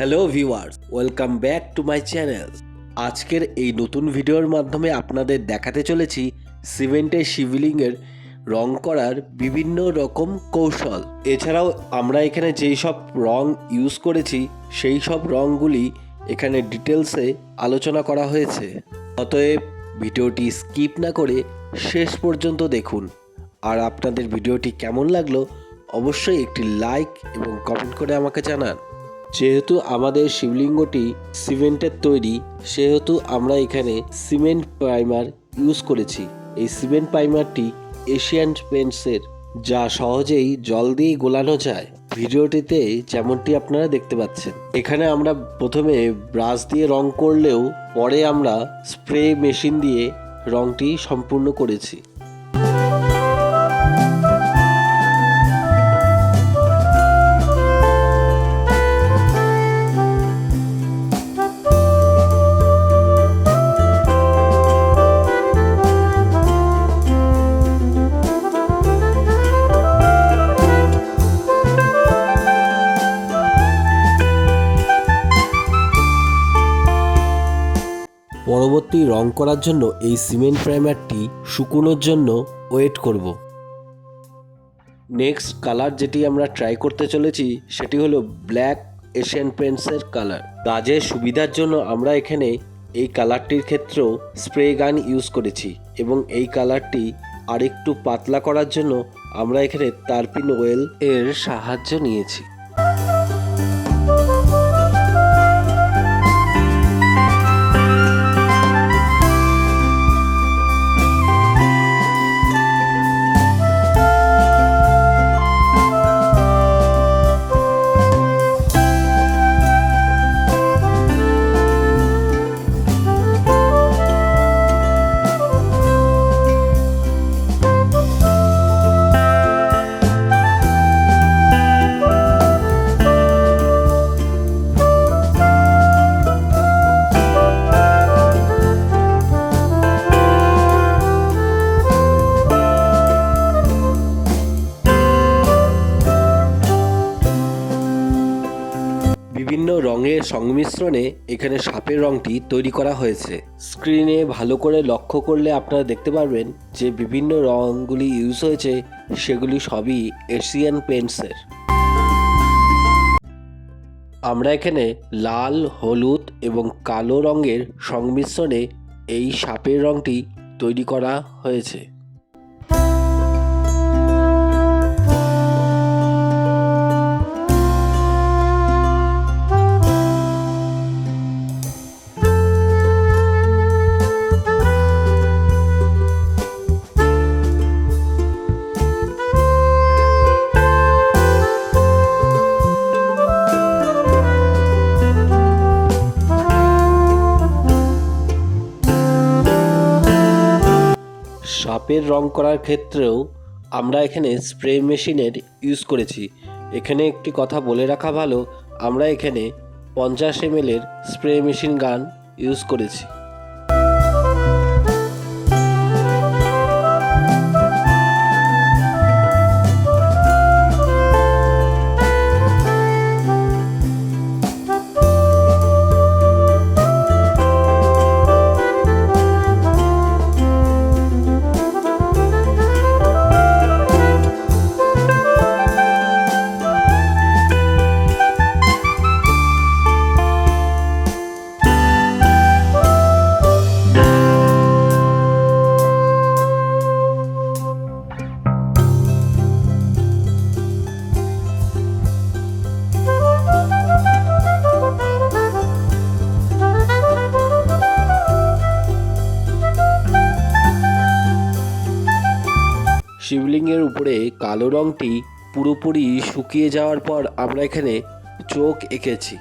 Hello viewers welcome back to my channel আজকের এই নতুন ভিডিওর মাধ্যমে আপনাদের দেখাতে চলেছি সিমেন্টের শিবলিংয়ের রং করার বিভিন্ন রকম কৌশল। এছাড়াও আমরা এখানে যেই সব রং ইউজ করেছি, সেই সব রঙগুলি এখানে ডিটেলসে আলোচনা করা হয়েছে। অতএব ভিডিওটি স্কিপ না করে শেষ পর্যন্ত দেখুন। আর আপনাদের ভিডিওটি কেমন লাগল, অবশ্যই একটি লাইক এবং কমেন্ট করে আমাকে জানান। যেহেতু আমাদের শিবলিঙ্গটি সিমেন্টের তৈরি, সেহেতু আমরা এখানে সিমেন্ট প্রাইমার ইউজ করেছি। এই সিমেন্ট প্রাইমারটি এশিয়ান পেন্টসের, যা সহজেই জল দিয়ে গোলানো যায়। ভিডিওটিতে যেমনটি আপনারা দেখতে পাচ্ছেন। এখানে আমরা প্রথমে ব্রাশ দিয়ে রং করলেও পরে আমরা স্প্রে মেশিন দিয়ে রংটি সম্পূর্ণ করেছি। পরবর্তী রং করার জন্য এই সিমেন্ট প্রাইমারটি শুকোনোর জন্য ওয়েট করব। নেক্সট কালার যেটি আমরা ট্রাই করতে চলেছি, সেটি হলো ব্ল্যাক এশিয়ান পেন্টসের কালার। কাজের সুবিধার জন্য আমরা এখানে এই কালারটির ক্ষেত্রেও স্প্রে গান ইউজ করেছি এবং এই কালারটি আরেকটু পাতলা করার জন্য আমরা এখানে তারপিন ওয়েল এর সাহায্য নিয়েছি। রঙের সংমিশ্রণে এখানে সাপের রংটি তৈরি করা হয়েছে। স্ক্রিনে ভালো করে লক্ষ্য করলে আপনারা দেখতে পারবেন যে বিভিন্ন রঙগুলি ইউজ হয়েছে, সেগুলি সবই এশিয়ান পেন্টসের আমরা এখানে লাল, হলুদ এবং কালো রঙের সংমিশ্রণে এই সাপের রংটি তৈরি করা হয়েছে। সাপের রং করার ক্ষেত্রেও আমরা এখানে স্প্রে মেশিনের ইউজ করেছি। এখানে একটি কথা বলে রাখা ভালো, আমরা এখানে পঞ্চাশ M spray machine gun use করেছি। শিবলিঙ্গের উপরে কালো রংটি পুরোপুরি শুকিয়ে যাওয়ার পর আমরা এখানে চোখ এঁকেছি।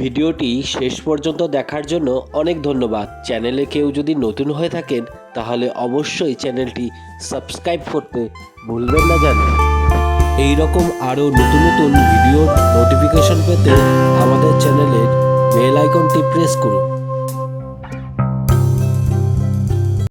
ভিডিওটি শেষ পর্যন্ত দেখার জন্য অনেক ধন্যবাদ। চ্যানেলে কেউ যদি নতুন হয়ে থাকেন, তাহলে অবশ্যই চ্যানেলটি সাবস্ক্রাইব করতে ভুলবেন না জানেন এই রকম আরও নতুন নতুন ভিডিওর নোটিফিকেশন পেতে আমাদের চ্যানেলের বেল আইকনটি প্রেস করুন।